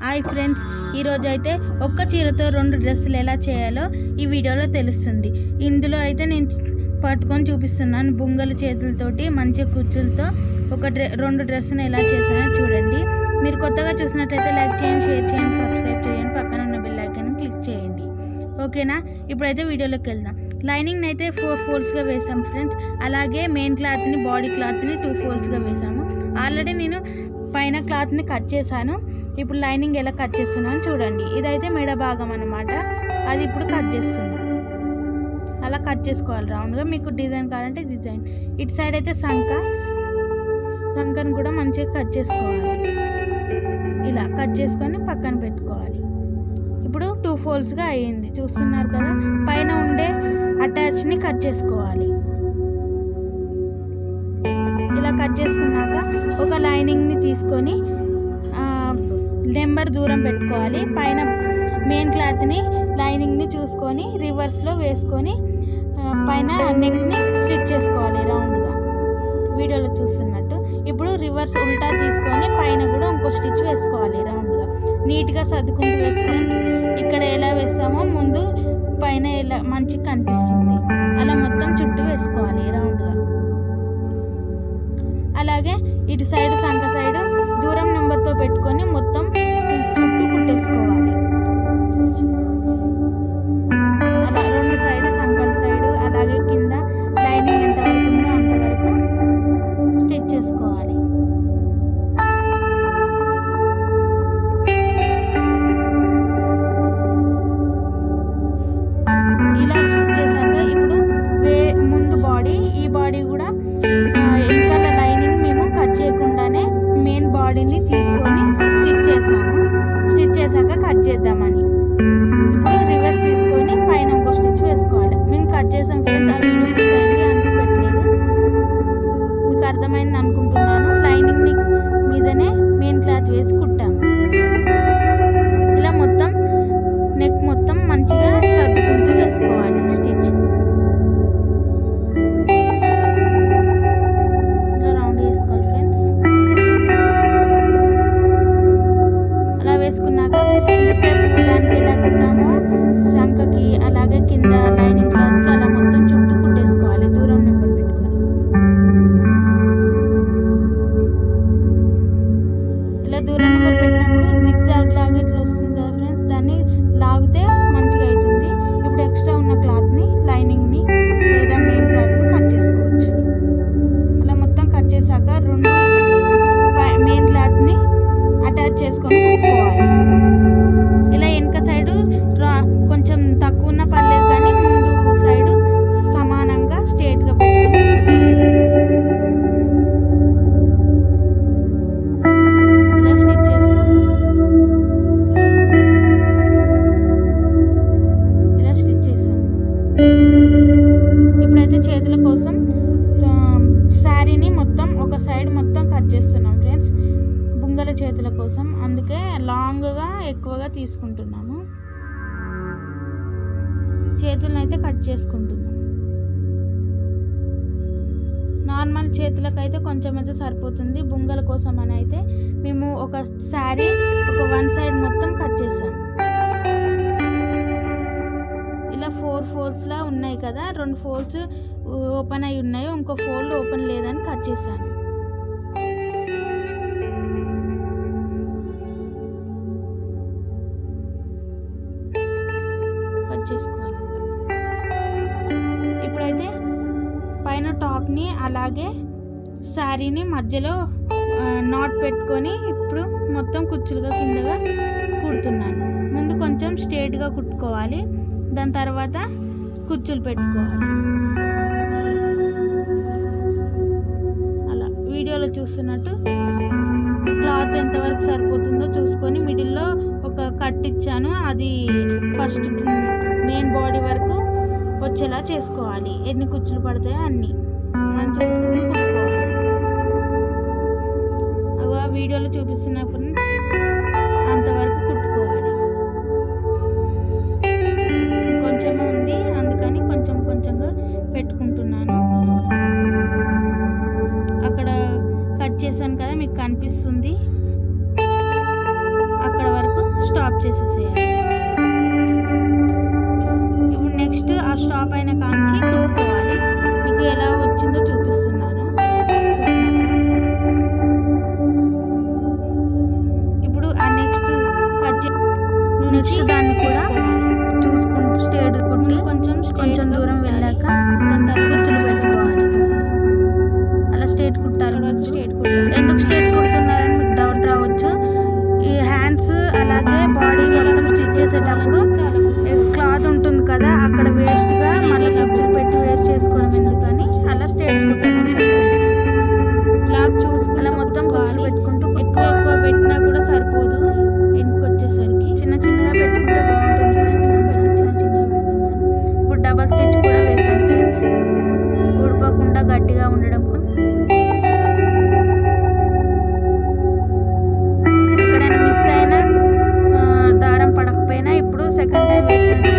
Hi friends ఈరోజు అయితే ఒక్క చీరతో రెండు డ్రెస్సులు ఎలా చేయాలో ఈ వీడియోలో తెలుస్తుంది. ఇందులో అయితే నేను పట్టుకొని చూపిస్తున్నాను. బొంగల చేతులతోటి మంచి కుచ్చులతో ఒక డ్రె రెండు డ్రెస్సును ఎలా చేశానో చూడండి. మీరు కొత్తగా చూసినట్లయితే లైక్ చేయండి షేర్ చేయండి సబ్స్క్రైబ్ చేయండి. పక్కన ఉన్న బెల్ ఐకాన్ క్లిక్ చేయండి. ఓకేనా? ఇప్పుడైతే వీడియోలోకి వెళ్దాం. లైనింగ్ అయితే ఫోర్ ఫోల్డ్స్గా వేసాం ఫ్రెండ్స్. అలాగే మెయిన్ క్లాత్ని బాడీ క్లాత్ని టూ ఫోల్డ్స్గా వేసాము ఆల్రెడీ నేను పైన క్లాత్ని కట్ చేశాను. ఇప్పుడు లైనింగ్ ఎలా కట్ చేస్తున్నాను చూడండి. ఇదైతే మెడ భాగం అనమాట అది ఇప్పుడు కట్ చేస్తున్నాను. అలా కట్ చేసుకోవాలి. రౌండ్గా మీకు డిజైన్ కావాలంటే డిజైన్. ఇటు సైడ్ అయితే సంక. సంకను కూడా మంచిగా కట్ చేసుకోవాలి. ఇలా కట్ చేసుకొని పక్కన పెట్టుకోవాలి. ఇప్పుడు టూ ఫోల్డ్స్గా అయ్యింది చూస్తున్నారు కదా? పైన ఉండే అటాచ్ని కట్ చేసుకోవాలి. ఇలా కట్ చేసుకున్నాక ఒక లైనింగ్ని తీసుకొని నెంబర్ దూరం పెట్టుకోవాలి. పైన మెయిన్ క్లాత్ని లైనింగ్ని చూసుకొని రివర్స్లో వేసుకొని పైన నెక్ని స్టిచ్ చేసుకోవాలి రౌండ్గా. వీడియోలో చూస్తున్నట్టు. ఇప్పుడు రివర్స్ ఉల్టా తీసుకొని పైన కూడా ఇంకో స్టిచ్ వేసుకోవాలి రౌండ్గా. నీట్గా సర్దుకుంటూ వేసుకొని ఇక్కడ ఎలా వేస్తామో ముందు పైన ఎలా మంచిగా కనిపిస్తుంది. అలా మొత్తం చుట్టూ వేసుకోవాలి రౌండ్గా. అలాగే ఇటు సైడ్ సంక సైడ్ దూరం నెంబర్తో పెట్టుకొని మొత్తం పెట్టేసుకోవాలి కట్ చేద్దామని. ఇప్పుడు రివర్స్ తీసుకొని పైన ఇంకో స్టిచ్ వేసుకోవాలి. మేము కట్ చేసాం ఫ్రెండ్స్ ఆ వీడియో మిస్ అయింది అందుకు పెట్టలేదు. మీకు అర్థమైంది అనుకుంటున్నాను. లైనింగ్ని మీదనే మెయిన్ క్లాత్ వేసి కుట్టాము. ఇలా మొత్తం నెక్ మొత్తం మంచిగా సర్దుకుంటూ వేసుకోవాలి స్టిచ్ తీసుకుంటున్నాము. చేతులను అయితే కట్ చేసుకుంటున్నాము. నార్మల్ చేతులకు అయితే కొంచెం అయితే సరిపోతుంది. బుంగల కోసం అని అయితే మేము ఒక శారీ ఒక వన్ సైడ్ మొత్తం కట్ చేసాము ఇలా ఫోర్ ఫోల్డ్స్లా ఉన్నాయి కదా. రెండు ఫోల్డ్స్ ఓపెన్ అయి ఉన్నాయి ఇంకో ఫోల్డ్ ఓపెన్ లేదని కట్ చేశాను చేసుకోవాలి. ఇప్పుడైతే పైన టాప్ని అలాగే శారీని మధ్యలో నాట్ పెట్టుకొని ఇప్పుడు మొత్తం కుచ్చులుగా కిందగా కుడుతున్నాను. ముందు కొంచెం స్ట్రేట్గా కుట్టుకోవాలి. దాని తర్వాత కుచ్చులు పెట్టుకోవాలి. అలా వీడియోలో చూస్తున్నట్టు క్లాత్ ఎంతవరకు సరిపోతుందో చూసుకొని మిడిల్లో ఒక కట్ ఇచ్చాను. అది ఫస్ట్ మెయిన్ బాడీ వరకు వచ్చేలా చేసుకోవాలి. ఎన్ని కుచ్చులు పడతాయో అన్ని. మనం చేసుకుని కుట్టుకోవాలి. అవి ఆ వీడియోలో చూపిస్తున్న ఫ్రెండ్స్ అంతవరకు కుట్టుకోవాలి. కొంచెం ఉంది అందుకని కొంచెం కొంచెంగా పెట్టుకుంటున్నాను. అక్కడ కట్ చేశాను కదా మీకు కనిపిస్తుంది. అక్కడ వరకు స్టాప్ చేసేసేయాలి. marathon. గా ఉండడం ఎక్కడైనా మిస్ అయినా దారం పడకపోయినా ఇప్పుడు సెకండ్ టైం వేసుకుంటాం.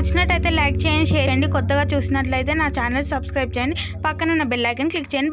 నచ్చినట్టయితే లైక్ చేయండి షేర్ చేయండి. కొత్తగా చూసినట్లయితే నా ఛానల్ సబ్స్క్రైబ్ చేయండి. పక్కన ఉన్న బెల్ ఐకన్ క్లిక్ చేయండి.